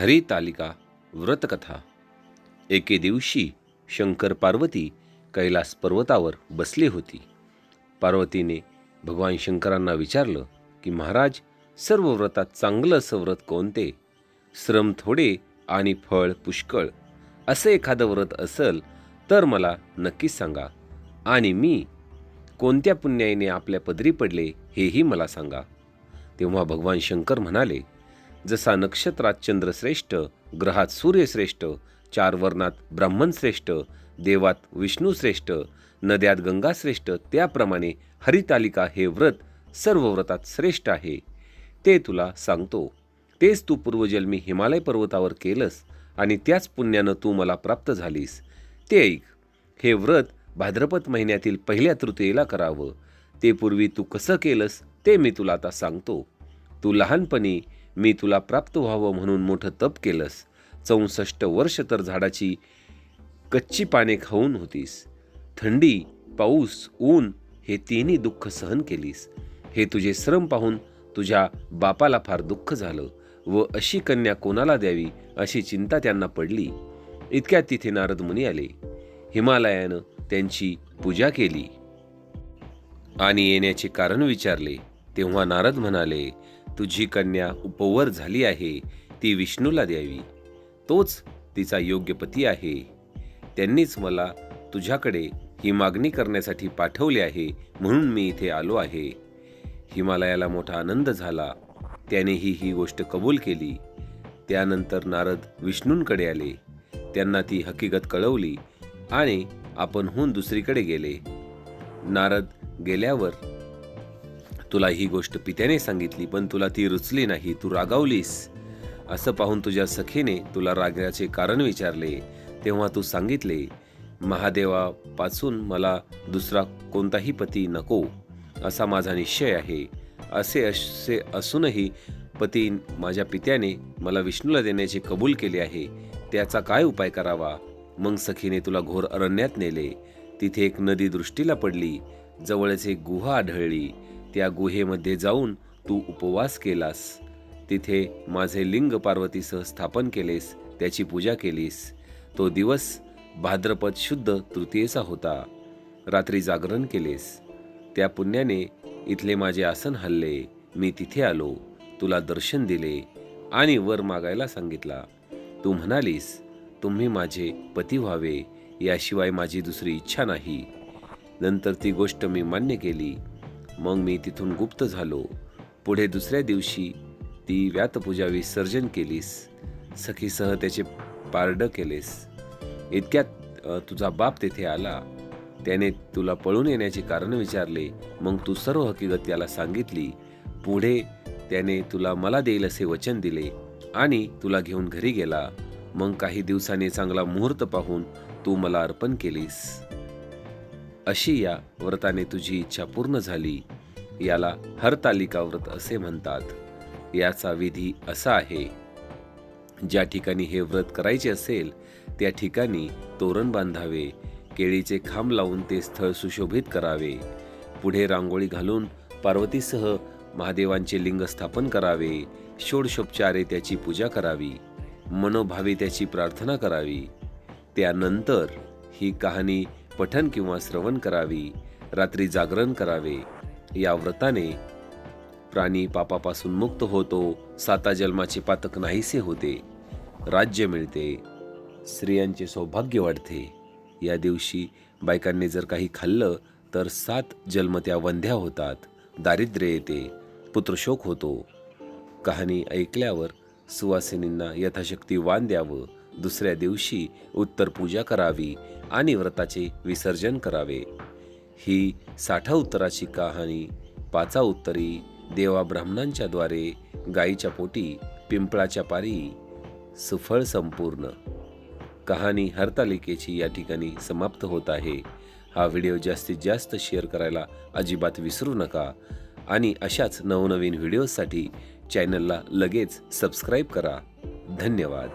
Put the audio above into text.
हरितालिका व्रतकथा. एके दिवशी शंकर पार्वती कैलास पर्वतावर बसली होती. पार्वतीने भगवान शंकरांना विचारलं की महाराज सर्व व्रतात चांगलं असं व्रत कोणते? श्रम थोडे आणि फळ पुष्कळ. असं एखादं व्रत असेल तर मला नक्कीच सांगा. आणि मी कोणत्या पुण्याईने आपल्या पदरी पडले हेही मला सांगा. तेव्हा भगवान शंकर म्हणाले जसा नक्षत्रात चंद्रश्रेष्ठ ग्रहात सूर्यश्रेष्ठ चार वर्णात ब्राह्मण श्रेष्ठ देवात विष्णू श्रेष्ठ नद्यात गंगा श्रेष्ठ त्याप्रमाणे हरितालिका हे व्रत सर्व व्रतात श्रेष्ठ आहे. ते तुला सांगतो. तेच तू पूर्वजन्मी हिमालय पर्वतावर केलंस आणि त्याच पुण्यानं तू मला प्राप्त झालीस. ते ऐक हे व्रत भाद्रपद महिन्यातील पहिल्या तृतीयेला करावं. ते पूर्वी तू कसं केलंस ते मी तुला आता सांगतो. तू लहानपणी मी तुला प्राप्त व्हावं म्हणून मोठं तप केलंस. चौसष्ट वर्ष तर झाडाची कच्ची पाने खाऊन होतीस. थंडी पाऊस ऊन हे तिन्ही दुःख सहन केलीस. हे तुझे श्रम पाहून तुझ्या बापाला फार दुःख झालं व अशी कन्या कोणाला द्यावी अशी चिंता त्यांना पडली. इतक्यात तिथे नारद मुनी आले. हिमालयानं त्यांची पूजा केली. आणि येण्याचे कारण विचारले. तेव्हा नारद म्हणाले तुझी कन्या उपवर झाली आहे ती विष्णूला द्यावी. तोच तिचा योग्य पती आहे. त्यांनीच मला तुझ्याकडे ही मागणी करण्यासाठी पाठवले आहे म्हणून मी इथे आलो आहे. हिमालयाला मोठा आनंद झाला. त्यानेही ही गोष्ट कबूल केली. त्यानंतर नारद विष्णूंकडे आले. त्यांना ती हकीकत कळवली आणि आपणहून दुसरीकडे गेले. नारद गेल्यावर तुला ही गोष्ट पित्याने सांगितली पण तुला ती रुचली नाही तू रागावलीस. असं पाहून तुझ्या सखीने तुला रागण्याचे कारण विचारले. तेव्हा तू सांगितले महादेवापासून मला दुसरा कोणताही पती नको. असा माझा निश्चय आहे. असे असे असूनही पती माझ्या पित्याने मला विष्णूला देण्याचे कबूल केले आहे. त्याचा काय उपाय करावा? मग सखीने तुला घोर अरण्यात नेले. तिथे एक नदी दृष्टीला पडली. जवळच एक गुहा आढळली. त्या गुहेमध्ये जाऊन तू उपवास केलास. तिथे माझे लिंग पार्वतीसह स्थापन केलेस त्याची पूजा केलीस. तो दिवस भाद्रपद शुद्ध तृतीयेचा होता. रात्री जागरण केलेस. त्या पुण्याने इथले माझे आसन हल्ले. मी तिथे आलो. तुला दर्शन दिले आणि वर मागायला सांगितला. तू म्हणालीस तुम्ही माझे पती व्हावे. याशिवाय माझी दुसरी इच्छा नाही. नंतर ती गोष्ट मी मान्य केली. मग मी तिथून गुप्त झालो. पुढे दुसऱ्या दिवशी ती व्यातपूजा विसर्जन केलीस. सखीसह त्याचे पारडं केलेस. इतक्यात तुझा बाप तेथे आला. त्याने तुला पळून येण्याचे कारण विचारले. मग तू सर्व हकीकत त्याला सांगितली. पुढे त्याने तुला मला देईल असे वचन दिले आणि तुला घेऊन घरी गेला. मग काही दिवसांनी चांगला मुहूर्त पाहून तू मला अर्पण केलीस. अशी या व्रताने तुझी इच्छा पूर्ण झाली. याला हरतालिका व्रत असे म्हणतात. याचा विधी असा आहे. ज्या ठिकाणी हे व्रत करायचे असेल त्या ठिकाणी तोरण बांधावे केळीचे खांब लावून ते स्थळ सुशोभित करावे. पुढे रांगोळी घालून पार्वतीसह महादेवांचे लिंग स्थापन करावे. षोडशोपचारे त्याची पूजा करावी. मनोभावे त्याची प्रार्थना करावी. त्यानंतर ही कहाणी पठन किंवा श्रवण करावी रात्री जागरण करावे. या व्रताने प्राणी पापापासून मुक्त होतो साता जन्माचे पातक नाहीसे होते. राज्य मिळते स्त्रियांचे सौभाग्य वाढते. या दिवशी बायकांनी जर काही खाल्लं तर सात जन्म त्या वंध्या होतात दारिद्र्य येते पुत्रशोक होतो. कहाणी ऐकल्यावर सुवासिनींना यथाशक्ती वाण द्यावं दुसऱ्या दिवशी उत्तर पूजा करावी आणि व्रताचे विसर्जन करावे. ही साठा उत्तराची कहाणी पाचा उत्तरी देवा ब्राह्मणांच्या द्वारे गायीच्या पोटी पिंपळाच्या पारी सुफळ संपूर्ण. कहाणी हरतालिकेची या ठिकाणी समाप्त होत आहे. हा व्हिडिओ जास्तीत जास्त शेअर करायला अजिबात विसरू नका आणि अशाच नवनवीन व्हिडिओसाठी चॅनलला लगेच सबस्क्राईब करा. धन्यवाद.